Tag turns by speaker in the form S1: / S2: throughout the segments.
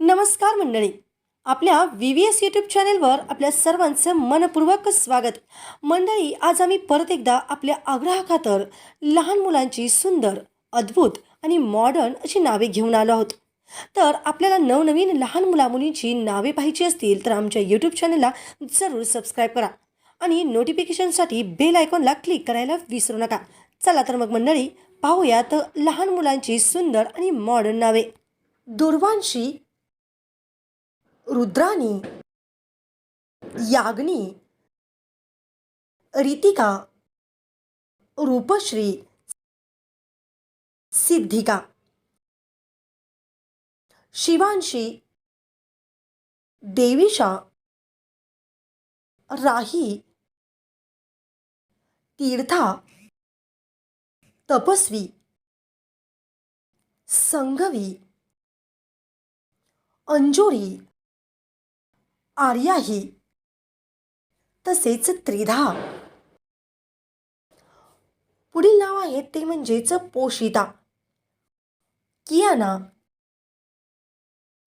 S1: नमस्कार मंडळी. आपल्या व्ही व्ही एस यूट्यूब चॅनेलवर आपल्या सर्वांचं मनपूर्वक स्वागत. मंडळी आज आम्ही परत एकदा आपल्या आग्रहाखातर लहान मुलांची सुंदर अद्भुत आणि मॉडर्न अशी नावे घेऊन आलो आहोत. तर आपल्याला नवनवीन लहान मुलामुलींची नावे पाहिजे असतील तर आमच्या यूट्यूब चॅनलला जरूर सबस्क्राईब करा. आणि नोटिफिकेशनसाठी बेल आयकॉनला क्लिक करायला विसरू नका. चला तर मग मंडळी पाहूयात लहान मुलांची सुंदर आणि मॉडर्न नावे. दुर्वांशी रुद्रानी याग्नी रितिका रूपश्री सिद्धिका शिवांशी देविशा राही तीर्था तपस्वी संगवी अंजोरी आर्याही तसेच त्रिधा. पुढील नाव आहे ते म्हणजेच पोषिता कियाना.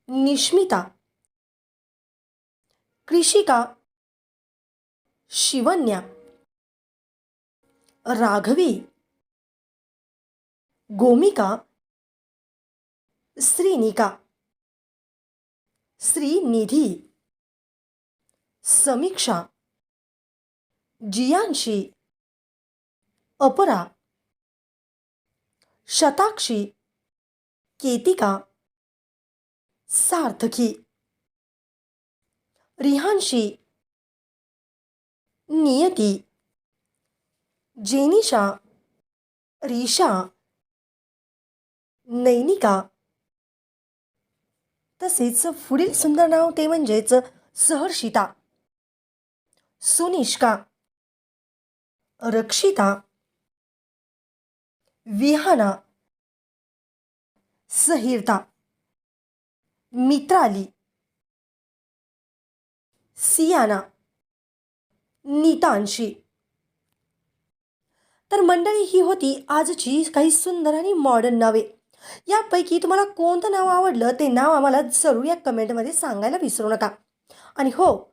S1: निष्मिता. कृषिका. शिवन्या. राघवी. गोमिका. श्रीनिका. श्रीनिधी. समीक्षा. जियांशी. अपरा. शताक्षी. केतिका. सार्थकी. रिहांशी नियती. जेनिशा. रीशा. नैनिका. तसेच पुढील सुंदर नाव ते म्हणजेच सहर्षिता. सुनिष्का रक्षिता विहाना सहिर्ता मित्राली सियाना नीतांशी. तर मंडळी ही होती आजची काही सुंदर आणि मॉडर्न नावे. यापैकी तुम्हाला कोणतं नाव आवडलं ते नाव आम्हाला जरूर या कमेंटमध्ये सांगायला विसरू नका. आणि हो